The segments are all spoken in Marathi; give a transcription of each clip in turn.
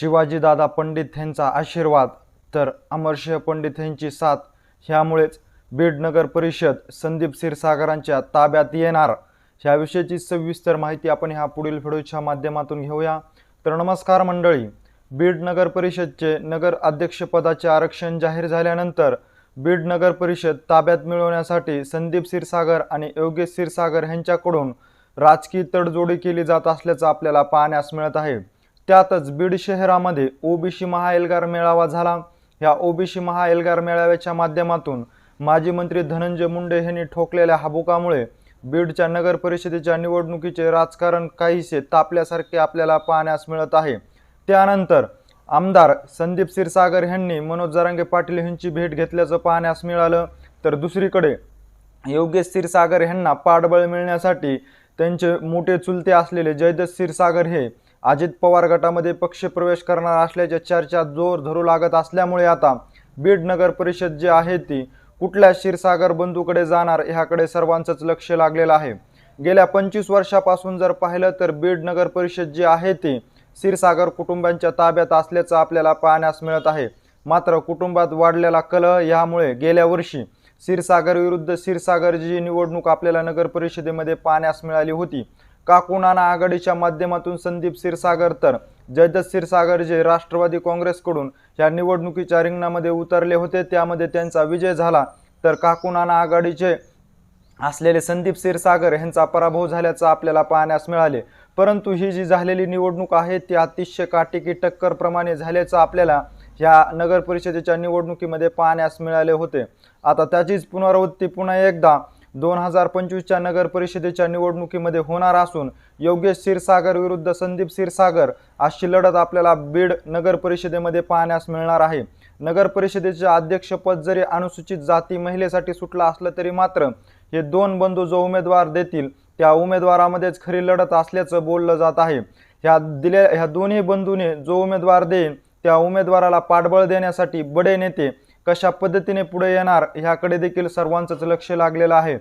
शिवाजीदादा पंडित यांचा आशीर्वाद तर अमरसिंह पंडित यांची साथ. ह्यामुळेच बीड नगर परिषद संदीप क्षीरसागरांच्या ताब्यात येणार. ह्याविषयीची सविस्तर माहिती आपण ह्या पुढील व्हिडिओच्या माध्यमातून घेऊया. तर नमस्कार मंडळी बीड नगर परिषदचे नगर अध्यक्षपदाचे आरक्षण जाहीर झाल्यानंतर बीड नगर परिषद ताब्यात मिळवण्यासाठी संदीप क्षीरसागर आणि योगेश क्षीरसागर यांच्याकडून राजकीय तडजोडी केली जात असल्याचं आपल्याला पाहण्यास मिळत आहे. त्यातच बीड शहरामध्ये ओबीसी महाएल्गार मेळावा झाला. ह्या ओबीसी महाएल्गार मेळाव्याच्या माध्यमातून माजी मंत्री धनंजय मुंडे यांनी ठोकलेल्या हाबुकामुळे बीडच्या नगर परिषदेच्या निवडणुकीचे राजकारण काहीसे तापल्यासारखे आपल्याला पाहण्यास मिळत आहे. त्यानंतर आमदार संदीप क्षीरसागर यांनी मनोज जरांगे पाटील यांची भेट घेतल्याचं पाहण्यास मिळालं. तर दुसरीकडे योगेश क्षीरसागर यांना पाठबळ मिळण्यासाठी त्यांचे मोठे चुलते असलेले जयदत्त क्षीरसागर हे अजित पवार गटामध्ये पक्षप्रवेश करणार असल्याच्या चर्चा जोर धरू लागत असल्यामुळे आता बीड नगर परिषद जी आहे ती कुठल्या क्षीरसागर बंधूकडे जाणार ह्याकडे सर्वांचंच लक्ष लागलेलं आहे. गेल्या पंचवीस वर्षापासून जर पाहिलं तर बीड नगर परिषद जी आहे ती क्षीरसागर कुटुंबांच्या ताब्यात असल्याचं आपल्याला पाहण्यास मिळत आहे. मात्र कुटुंबात वाढलेला कलह यामुळे गेल्या वर्षी क्षीरसागर विरुद्ध क्षीरसागरची निवडणूक आपल्याला नगर परिषदेमध्ये पाहण्यास मिळाली होती काकूनाना आघाडीच्या माध्यमातून संदीप क्षीरसागर तर जयदत्त क्षीरसागर जे राष्ट्रवादी काँग्रेसकडून या निवडणुकीच्या रिंगणामध्ये उतरले होते त्यामध्ये त्यांचा विजय झाला. तर काकूनाना आघाडीचे असलेले संदीप क्षीरसागर यांचा पराभव झाल्याचं आपल्याला पाहण्यास मिळाले. परंतु ही जी झालेली निवडणूक आहे ती अतिशय काटेकी टक्करप्रमाणे झाल्याचं आपल्याला ह्या नगर परिषदेच्या निवडणुकीमध्ये पाहण्यास मिळाले होते. आता त्याचीच पुनरावृत्ती पुन्हा एकदा दोन हजार पंचवीसच्या नगर परिषदेच्या निवडणुकीमध्ये होणार असून योगेश क्षीरसागर विरुद्ध संदीप क्षीरसागर अशी लढत आपल्याला बीड नगर परिषदेमध्ये पाहण्यास मिळणार आहे. नगर परिषदेचे अध्यक्षपद जरी अनुसूचित जाती महिलेसाठी सुटलं असलं तरी मात्र हे दोन बंधू जो उमेदवार देतील त्या उमेदवारामध्येच खरी लढत असल्याचं बोललं जात आहे. ह्या दिल्या ह्या दोन्ही बंधूने जो उमेदवार देईल त्या उमेदवाराला पाठबळ देण्यासाठी बडे नेते कशा पद्धतीने पुढे येणार ह्याकडे देखील सर्वांचंच लक्ष लागलेलं आहे.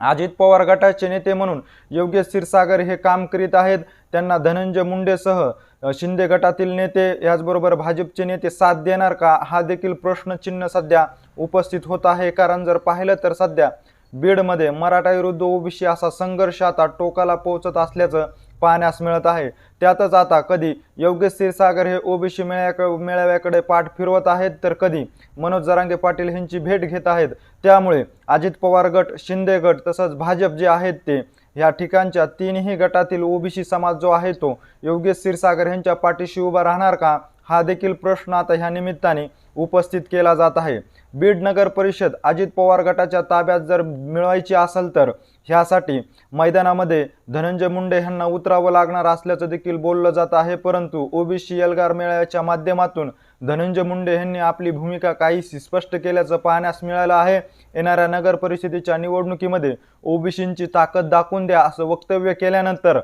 अजित पवार गटाचे नेते म्हणून योगेश क्षीरसागर हे काम करीत आहेत. त्यांना धनंजय मुंडेसह शिंदे गटातील नेते याचबरोबर भाजपचे नेते साथ देणार का? हा देखील प्रश्नचिन्ह सध्या उपस्थित होत आहे. कारण जर पाहिलं तर सध्या बीडमध्ये मराठा विरुद्ध ओबीसी असा संघर्ष आता टोकाला पोहोचत असल्याचं पाहण्यास मिळत आहे. त्यातच आता कधी योगेश क्षीरसागर हे ओबीसी मेळ्याकडे मेळाव्याकडे पाठ फिरवत आहेत तर कधी मनोज जरांगे पाटील यांची भेट घेत आहेत. त्यामुळे अजित पवार गट शिंदे गट तसंच भाजप जे आहेत ते या ठिकाणच्या तीनही गटातील ओबीसी समाज जो आहे तो योगेश क्षीरसागर यांच्या पाठीशी उभा राहणार का? हा देखील प्रश्न आता ह्या निमित्ताने उपस्थित केला जात आहे. बीड नगर परिषद अजित पवार गटाच्या ताब्यात जर मिळवायची असेल तर ह्यासाठी मैदानामध्ये धनंजय मुंडे यांना उतरावं लागणार असल्याचं देखील बोललं जात आहे. परंतु ओबीसी एल्गार मेळाव्याच्या माध्यमातून धनंजय मुंडे यांनी आपली भूमिका काहीशी स्पष्ट केल्याचं पाहण्यास मिळालं आहे. येणाऱ्या नगर परिषदेच्या निवडणुकीमध्ये ओबीसींची ताकद दाखवून द्या असं वक्तव्य केल्यानंतर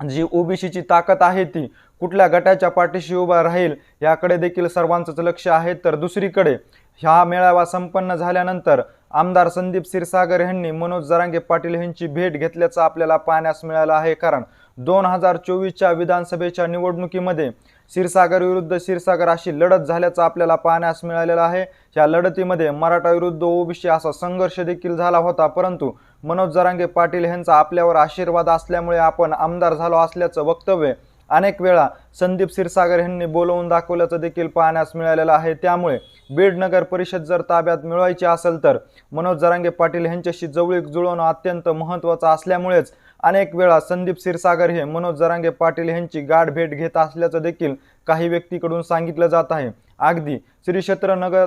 जी ओबीसीची ताकद आहे ती कुठल्या गटाच्या पाठीशी उभा राहील याकडे देखील सर्वांचंच लक्ष आहे. तर दुसरीकडे हा मेळावा संपन्न झाल्यानंतर आमदार संदीप क्षीरसागर यांनी मनोज जरांगे पाटील यांची भेट घेतल्याचं आपल्याला पाहण्यास मिळालं आहे. कारण दोन हजार चोवीसच्या विधानसभेच्या निवडणुकीमध्ये क्षीरसागर विरुद्ध क्षीरसागर अशी लढत झाल्याचं आपल्याला पाहण्यास मिळालेलं आहे. या लढतीमध्ये मराठा विरुद्ध ओबीसी असा संघर्ष देखील झाला होता परंतु मनोज जरांगे पाटील यांचा आपल्यावर आशीर्वाद असल्यामुळे आपण आमदार झालो असल्याचं वक्तव्य अनेक वेळा संदीप क्षीरसागर यांनी बोलवून दाखवल्याचं देखील पाहण्यास मिळालेलं आहे. त्यामुळे बीड नगर परिषद जर ताब्यात मिळवायची असेल तर मनोज जरांगे पाटील यांच्याशी जवळीक जुळवणं अत्यंत महत्त्वाचं असल्यामुळेच अनेक वेळा संदीप क्षीरसागर हे मनोज जरांगे पाटील यांची गाठ भेट घेत असल्याचं देखील काही व्यक्तीकडून सांगितलं जात आहे. अगदी श्री क्षेत्र नगर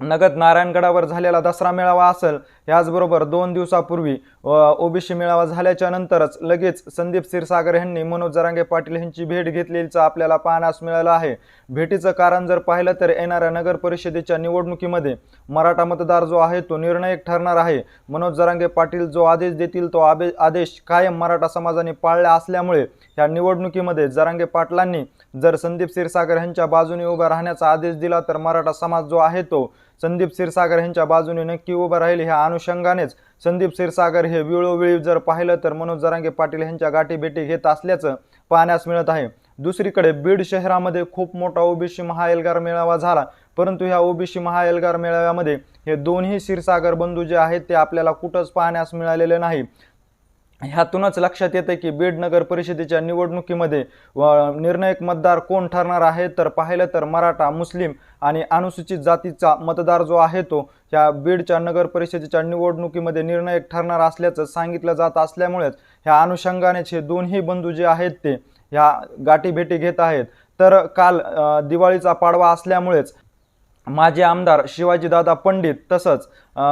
नगद नारायणगडावर झालेला दसरा मेळावा असेल याचबरोबर दोन दिवसापूर्वी ओबीसी मेळावा झाल्याच्या नंतरच लगेच संदीप क्षीरसागर यांनी मनोज जरांगे पाटील यांची भेट घेतलेलीचं आपल्याला पाहण्यास मिळालं आहे. भेटीचं कारण जर पाहिलं तर येणाऱ्या नगर परिषदेच्या निवडणुकीमध्ये मराठा मतदार जो आहे तो निर्णायक ठरणार आहे. मनोज जरांगे पाटील जो आदेश देतील तो आबे आदेश कायम मराठा समाजाने पाळला असल्यामुळे या निवडणुकीमध्ये जरांगे पाटलांनी जर संदीप क्षीरसागर यांच्या बाजूने उभा राहण्याचा आदेश दिला तर मराठा समाज जो आहे तो संदीप क्षीरसागर यांच्या बाजूने नक्की उभं राहील ह्या अनुषंगानेच. संदीप क्षीरसागर हे वेळोवेळी जर पाहिलं तर मनोज जरांगे पाटील यांच्या गाठीभेटी घेत असल्याचं पाहण्यास मिळत आहे. दुसरीकडे बीड शहरामध्ये खूप मोठा ओबीसी महाएल्गार मेळावा झाला. परंतु ह्या ओबीसी महाएल्गार मेळाव्यामध्ये हे दोन्ही क्षीरसागर बंधू जे आहेत ते आपल्याला कुठंच पाहण्यास मिळालेले नाही. ह्यातूनच लक्षात येतं की बीड नगर परिषदेच्या निवडणुकीमध्ये व निर्णायक मतदार कोण ठरणार आहे? तर पाहिलं तर मराठा मुस्लिम आणि अनुसूचित जातीचा मतदार जो आहे तो ह्या बीडच्या नगर परिषदेच्या निवडणुकीमध्ये निर्णायक ठरणार असल्याचं सांगितलं जात असल्यामुळेच ह्या अनुषंगानेच हे दोन्ही बंधू जे आहेत ते ह्या गाठीभेटी घेत आहेत. तर काल दिवाळीचा पाडवा असल्यामुळेच माजी आमदार शिवाजीदादा पंडित तसंच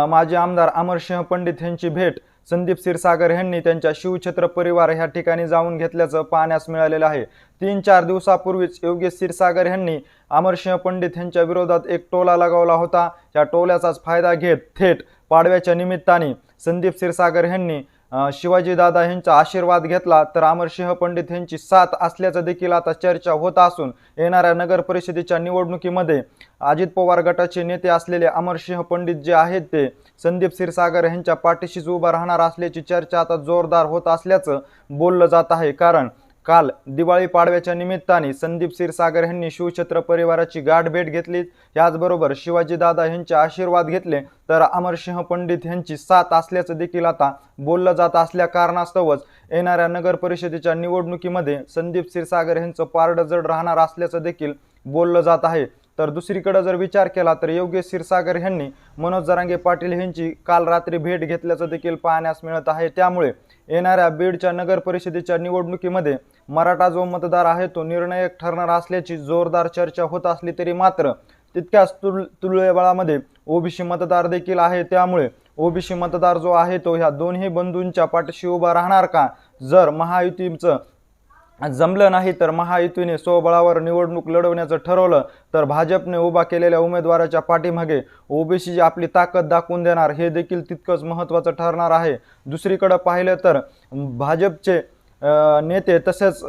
माजी आमदार अमरसिंह पंडित यांची भेट संदीप क्षीरसागर यांनी त्यांच्या शिवछत्र परिवार ह्या ठिकाणी जाऊन घेतल्याचं पाहण्यास मिळालेलं आहे. तीन चार दिवसापूर्वीच योगेश क्षीरसागर यांनी अमरसिंह पंडित यांच्या विरोधात एक टोला लगावला होता. या टोल्याचाच फायदा घेत थेट पाडव्याच्या निमित्ताने संदीप क्षीरसागर यांनी शिवाजीदादा यांचा आशीर्वाद घेतला तर अमरसिंह पंडित यांची साथ असल्याचं देखील आता चर्चा होत असून येणाऱ्या नगर परिषदेच्या निवडणुकीमध्ये अजित पवार गटाचे नेते असलेले अमरसिंह पंडित जे आहेत ते संदीप क्षीरसागर यांच्या पाठीशीच उभा राहणार असल्याची चर्चा आता जोरदार होत असल्याचं बोललं जात आहे. कारण काल दिवाळी पाडव्याच्या निमित्ताने संदीप क्षीरसागर यांनी शिवछत्र परिवाराची गाठ भेट घेतली. याचबरोबर शिवाजीदादा यांचे आशीर्वाद घेतले. तर अमरसिंह पंडित यांची साथ असल्याचं देखील आता बोललं जात असल्या कारणास्तवच येणाऱ्या नगर परिषदेच्या निवडणुकीमध्ये संदीप क्षीरसागर यांचं पारडं जड राहणार असल्याचं देखील बोललं जात आहे. तर दुसरीकडे जर विचार केला तर योगेश क्षीरसागर यांनी मनोज जरांगे पाटील यांची काल रात्री भेट घेतल्याचं देखील पाहण्यास मिळत आहे. त्यामुळे येणाऱ्या बीडच्या नगर परिषदेच्या निवडणुकीमध्ये मराठा जो मतदार आहे तो निर्णायक ठरणार असल्याची जोरदार चर्चा होत असली तरी मात्र तितक्याच तुल तुल्यबळामध्ये ओबीसी मतदार देखील आहे. त्यामुळे ओबीसी मतदार जो आहे तो ह्या दोन्ही बंधूंच्या पाठीशी उभा राहणार का? जर महायुतीचं जमलं नाही तर महायुतीने स्वबळावर निवडणूक लढवण्याचं ठरवलं तर भाजपने उभा केलेल्या उमेदवाराच्या पाठीमागे ओबीसी आपली ताकद दाखवून देणार हे देखील तितकंच महत्त्वाचं ठरणार आहे. दुसरीकडं पाहिलं तर भाजपचे नेते तसेच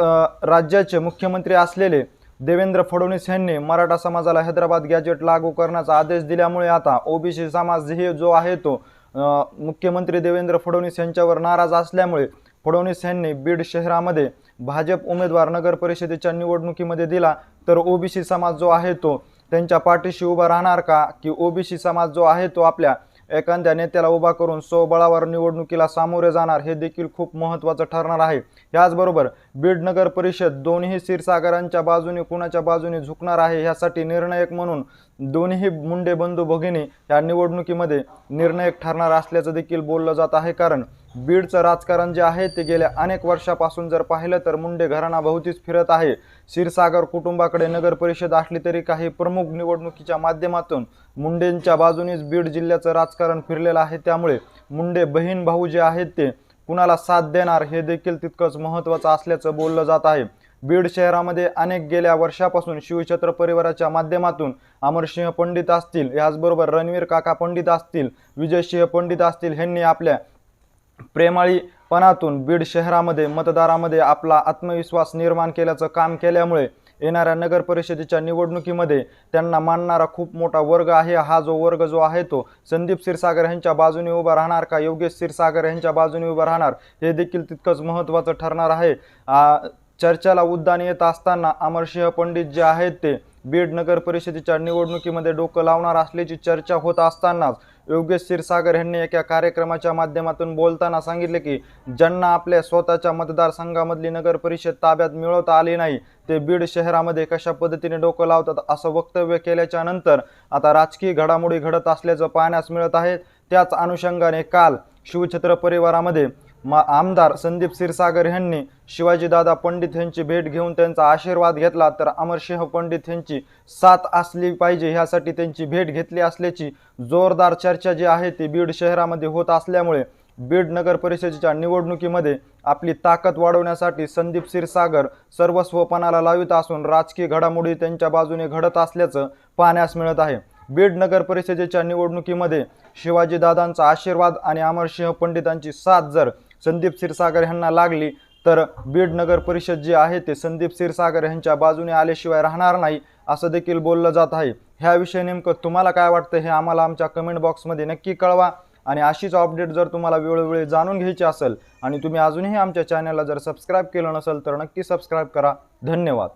राज्याचे मुख्यमंत्री असलेले देवेंद्र फडणवीस यांनी मराठा समाजाला हैदराबाद गॅजेट लागू करण्याचा आदेश दिल्यामुळे आता ओबीसी समाज हे जो आहे तो मुख्यमंत्री देवेंद्र फडणवीस यांच्यावर नाराज असल्यामुळे फडणवीस यांनी बीड शहरामध्ये भाजप उमेदवार नगर परिषदेच्या निवडणुकीमध्ये दिला तर ओबीसी समाज जो आहे तो त्यांच्या पाठीशी उभा राहणार का? की ओबीसी समाज जो आहे तो आपल्या एखाद्या नेत्याला उभा करून स्वबळावर निवडणुकीला सामोरे जाणार हे देखील खूप महत्त्वाचं ठरणार आहे. याचबरोबर बीड नगर परिषद दोन्ही क्षीरसागरांच्या बाजूने कुणाच्या बाजूने झुकणार आहे ह्यासाठी निर्णायक म्हणून दोन्ही मुंडे बंधू भगिनी या निवडणुकीमध्ये निर्णायक ठरणार असल्याचं देखील बोललं जात आहे. कारण बीडचं राजकारण जे आहे ते गेल्या अनेक वर्षापासून जर पाहिलं तर मुंडे घराणाभोवतीच फिरत आहे. क्षीरसागर कुटुंबाकडे नगर परिषद असली तरी काही प्रमुख निवडणुकीच्या माध्यमातून मुंडेंच्या बाजूनेच बीड जिल्ह्याचं राजकारण फिरलेलं आहे. त्यामुळे मुंडे बहीण भाऊ जे आहेत ते कुणाला साथ देणार हे देखील तितकंच महत्त्वाचं असल्याचं बोललं जात आहे. बीड शहरामध्ये अनेक गेल्या वर्षापासून शिवछत्र परिवाराच्या माध्यमातून अमरसिंह पंडित असतील याचबरोबर रणवीर काका पंडित असतील विजयसिंह पंडित असतील ह्यांनी आपल्या प्रेमाळीपणातून बीड शहरामध्ये मतदारामध्ये आपला आत्मविश्वास निर्माण केल्याचं काम केल्यामुळे येणाऱ्या नगर परिषदेच्या निवडणुकीमध्ये त्यांना मानणारा खूप मोठा वर्ग आहे. हा जो वर्ग जो आहे तो संदीप क्षीरसागर यांच्या बाजूने उभा राहणार का योगेश क्षीरसागर यांच्या बाजूने उभा राहणार हे देखील तितकंच महत्त्वाचं ठरणार आहे. चर्चेला उद्दान येत असताना अमरसिंह पंडित जे आहेत ते बीड नगर परिषदेच्या निवडणुकीमध्ये डोकं लावणार असल्याची चर्चा होत असतानाच योगेश क्षीरसागर यांनी एका कार्यक्रमाच्या माध्यमातून बोलताना सांगितले की ज्यांना आपल्या स्वतःच्या मतदारसंघामधली नगर परिषद ताब्यात मिळवता आली नाही ते बीड शहरामध्ये कशा पद्धतीने डोकं लावतात असं वक्तव्य केल्याच्यानंतर आता राजकीय घडामोडी घडत असल्याचं पाहण्यास मिळत आहे. त्याच अनुषंगाने काल शिवछत्र परिवारामध्ये मा आमदार संदीप क्षीरसागर यांनी शिवाजीदादा पंडित यांची भेट घेऊन त्यांचा आशीर्वाद घेतला तर अमरसिंह पंडित यांची साथ असली पाहिजे ह्यासाठी त्यांची भेट घेतली असल्याची जोरदार चर्चा जी आहे ती बीड शहरामध्ये होत असल्यामुळे बीड नगर परिषदेच्या निवडणुकीमध्ये आपली ताकद वाढवण्यासाठी संदीप क्षीरसागर सर्वस्वपणाला लावित असून राजकीय घडामोडी त्यांच्या बाजूने घडत असल्याचं पाहण्यास मिळत आहे. बीड नगर परिषदेच्या निवडणुकीमध्ये शिवाजीदादांचा आशीर्वाद आणि अमरसिंह पंडितांची साथ जर संदीप क्षीरसागर यांना लागली तर बीड नगर परिषद जी आहे ते संदीप क्षीरसागर यांच्या बाजूने आल्याशिवाय राहणार नाही असं देखील बोललं जात आहे. ह्याविषयी नेमकं तुम्हाला काय वाटतं हे आम्हाला आमच्या कमेंट बॉक्समध्ये नक्की कळवा. आणि अशीच अपडेट जर तुम्हाला वेळोवेळी जाणून घ्यायची असेल आणि तुम्ही अजूनही आमच्या चॅनलला जर सबस्क्राईब केलं नसेल तर नक्की सबस्क्राईब करा. धन्यवाद.